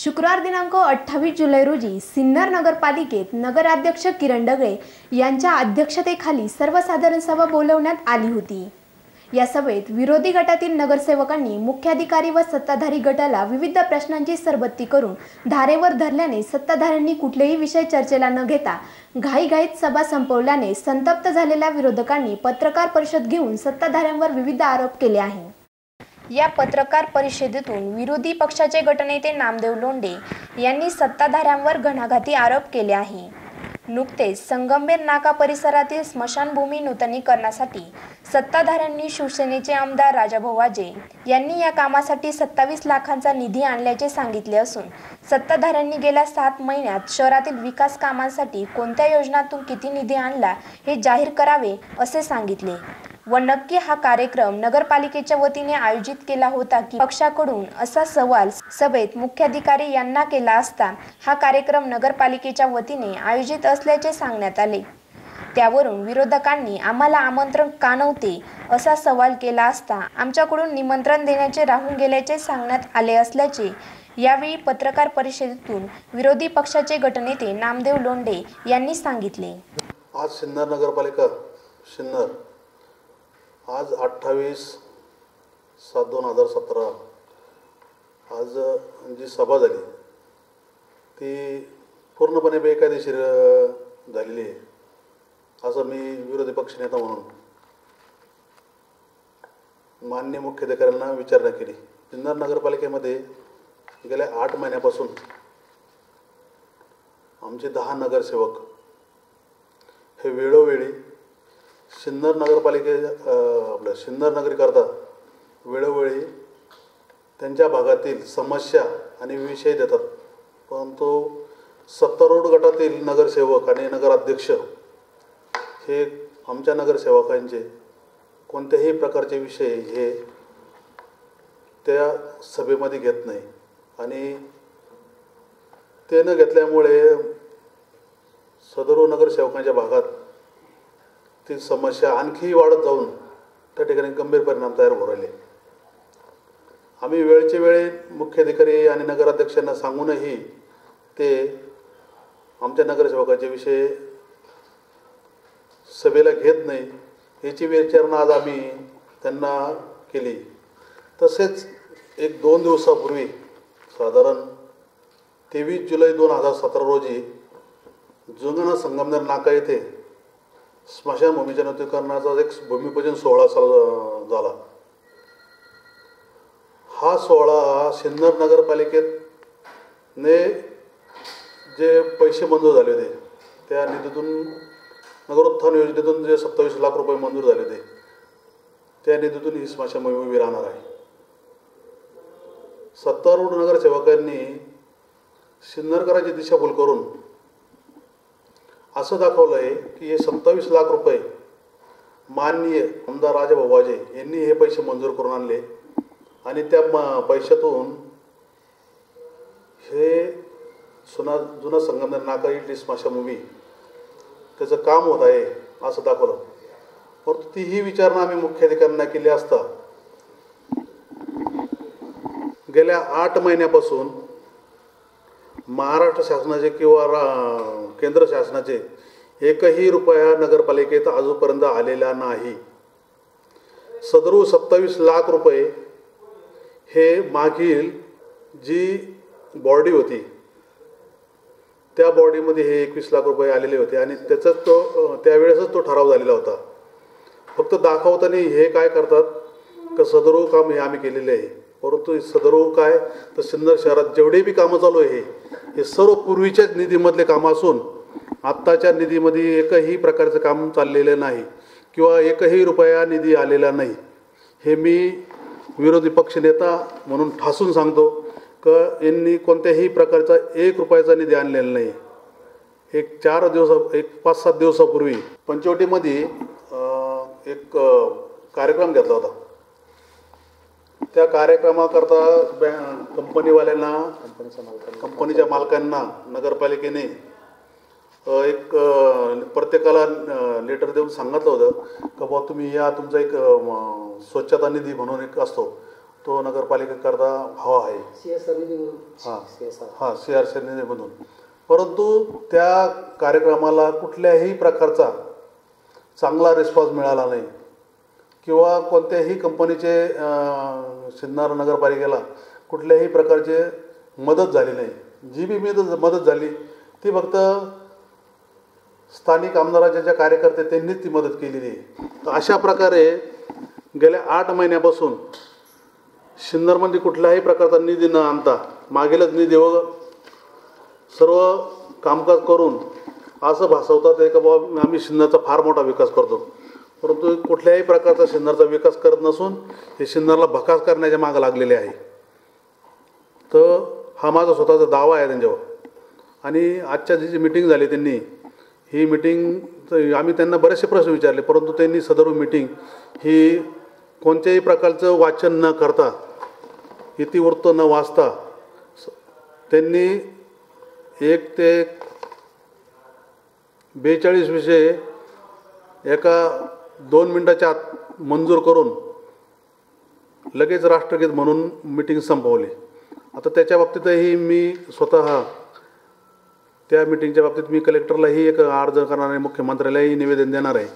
शुक्रवार दिनांक अठ्ठावीस जुलै रोजी सिन्नर नगरपालिकेत नगराध्यक्ष किरण डगळे यांच्या अध्यक्षतेखाली सर्वसाधारण सभा बोलवण्यात आली होती. या सभेत विरोधी गटातील नगरसेवकांनी मुख्याधिकारी व सत्ताधारी गटाला विविध प्रश्नांची सरबत्ती करून धारेवर धरल्याने सत्ताधाऱ्यांनी कुठलेही विषय चर्चेला न घेता घाईघाईत सभा संपवल्याने संतप्त झालेल्या विरोधकांनी पत्रकार परिषद घेऊन सत्ताधाऱ्यांवर विविध आरोप केले आहे या पत्रकार परिषदेतून विरोधी पक्षाचे गटनेते नामदेव लोंढे यांनी सत्ताधाऱ्यांवर घणाघाती आरोप केले आहे. नुकतेच संगमनेर नाका परिसरातील स्मशानभूमी नूतनीकरणासाठी सत्ताधाऱ्यांनी शिवसेनेचे आमदार राजाभाऊ वाजे यांनी या कामासाठी सत्तावीस लाखांचा निधी आणल्याचे सांगितले असून सत्ताधाऱ्यांनी गेल्या सात महिन्यात शहरातील विकास कामांसाठी कोणत्या योजनातून किती निधी आणला हे जाहीर करावे असे सांगितले. व नक्की हा कार्यक्रम नगरपालिकेच्या वतीने आयोजित केला होता की पक्षाकडून असा सवाल सभेत मुख्याधिकारी यांना केला असता हा कार्यक्रम नगरपालिकेच्या वतीने आयोजित असल्याचे सांगण्यात आले. त्यावरून विरोधकांनी आम्हाला आमंत्रण का नव्हते असा सवाल केला असता आमच्याकडून निमंत्रण देण्याचे राहून गेल्याचे सांगण्यात आले असल्याचे यावेळी पत्रकार परिषदेतून विरोधी पक्षाचे गटनेते नामदेव लोंढे यांनी सांगितले. आज सिन्नर नगरपालिका सिन्नर आज अठ्ठावीस सात दोन हजार सतरा. आज जी सभा झाली ती पूर्णपणे बेकायदेशीर झालेली आहे. असं मी विरोधी पक्षनेता म्हणून मान्य मुख्याधिकाऱ्यांना विचारणा केली. सिन्नर नगरपालिकेमध्ये गेल्या आठ महिन्यापासून आमचे दहा नगरसेवक हे वेळोवेळी सिन्नर नगरपालिके अं, आपलं सिन्नर नगरीकरता वेळोवेळी त्यांच्या भागातील समस्या आणि विषय देतात. परंतु सत्तारूढ गटातील नगरसेवक आणि नगराध्यक्ष हे आमच्या नगरसेवकांचे कोणत्याही प्रकारचे विषय हे त्या सभेमध्ये घेत नाही. आणि ते न घेतल्यामुळे सदरो नगरसेवकांच्या भागात ती समस्या आणखी वाढत जाऊन त्या ठिकाणी गंभीर परिणाम तयार होऊ राहिले. आम्ही वेळचे वेळी मुख्याधिकारी आणि नगराध्यक्षांना सांगूनही ते आमच्या नगरसेवकाचे विषय सभेला घेत नाही याची विचारणा आज आम्ही त्यांना केली. तसेच एक दोन दिवसापूर्वी साधारण तेवीस जुलै दोन हजार सतरा रोजी जुंगणा संगमनेर नाका येथे स्मशानभूमीच्या नूतनीकरणाचा एक भूमिपूजन सोहळा चालू झाला. हा सोहळा सिन्नर नगरपालिकेत ने जे पैसे मंजूर झाले होते त्या निधीतून नगरोत्थान योजनेतून जे सत्तावीस लाख रुपये मंजूर झाले होते त्या निधीतून ही स्मशानभूमी उभी राहणार आहे. सत्तारूढ नगरसेवकांनी सिन्नरकरांची दिशाभूल करून असं दाखवलं आहे की हे सत्तावीस लाख रुपये माननीय आमदार राजा वाजे यांनी हे पैसे मंजूर करून आणले. आणि त्या म पैशातून हे सुना जुना संगमनेर नाका इडली स्मशानभूमी त्याचं काम होत आहे असं दाखवलं. परंतु तीही विचारणा आम्ही मुख्याधिकाऱ्यांना केली असता गेल्या आठ महिन्यापासून महाराष्ट्र शासनाचे किंवा रा केंद्र शासनाचे एकही रुपया नगरपालिकेत आजूपर्यंत आलेला नाही. सदरू सत्तावीस लाख रुपये हे मागील जी बॉडी होती त्या बॉडीमध्ये हे एकवीस लाख रुपये आलेले होते आणि त्याचाच तो त्यावेळेसच तो ठराव झालेला होता. फक्त दाखवताना हे काय करतात का सदरू काम हे आम्ही केलेले आहे. परंतु सदरू काय तर सिन्नर शहरात जेवढे बी कामं चालू आहे हे सर्व पूर्वीच्याच निधीमधले कामं असून आत्ताच्या निधीमध्ये एकही प्रकारचं काम चाललेलं नाही किंवा एकही रुपया निधी आलेला नाही. हे मी विरोधी पक्षनेता म्हणून ठासून सांगतो क यांनी कोणत्याही प्रकारचा एक रुपयाचा निधी आणलेला नाही. एक चार दिवसा एक पाच सात दिवसापूर्वी पंचवटीमध्ये एक कार्यक्रम घेतला होता. त्या कार्यक्रमाकरता बॅ कंपनीवाल्यांना कंपनीच्या मालकांना नगरपालिकेने एक प्रत्येकाला लेटर देऊन सांगितलं होतं का बुवा तुम्ही या तुमचा एक स्वच्छता निधी म्हणून एक असतो. तो नगरपालिकेकरता हवा आहे. हां. सी एस आर हां सी आर सी निधीमधून परंतु त्या कार्यक्रमाला कुठल्याही प्रकारचा चांगला रिस्पॉन्स मिळाला नाही. किंवा कोणत्याही कंपनीचे सिन्नार सिन्नर नगरपालिकेला कुठल्याही प्रकारचे मदत झाली नाही. जी बी मदत मदत झाली ती फक्त स्थानिक आमदाराच्या ज्या कार्यकर्ते त्यांनीच ती मदत केलेली आहे. तर अशा प्रकारे गेल्या आठ महिन्यापासून सिन्नरमध्ये कुठल्याही प्रकारचा निधी न आणता मागेलच निधी व सर्व कामकाज करून असं भासवतात आहे का बाबा आम्ही सिन्नरचा फार मोठा विकास करतो. परंतु कुठल्याही प्रकारचा सिन्नरचा विकास करत नसून हे सिन्नरला भकास करण्याच्या मागं लागलेले आहे. तर हा माझा स्वतःचा दावा आहे त्यांच्यावर. आणि आजच्या जी जी मिटिंग झाली त्यांनी ही मिटिंग आम्ही त्यांना बरेचसे प्रश्न विचारले परंतु त्यांनी सदर मिटिंग ही कोणत्याही प्रकारचं वाचन न करता इतिवृत्त न वाचता त्यांनी एक ते बेचाळीस विषय एका दोन मिनटाच्या आत मंजूर करून लगेच राष्ट्रगीत म्हणून मिटिंग संपवली. आता त्याच्या बाबतीतही मी स्वतः त्या मिटिंगच्या बाबतीत मी कलेक्टरलाही एक अर्ज करणार आहे मुख्यमंत्र्यालाही निवेदन देणार आहे.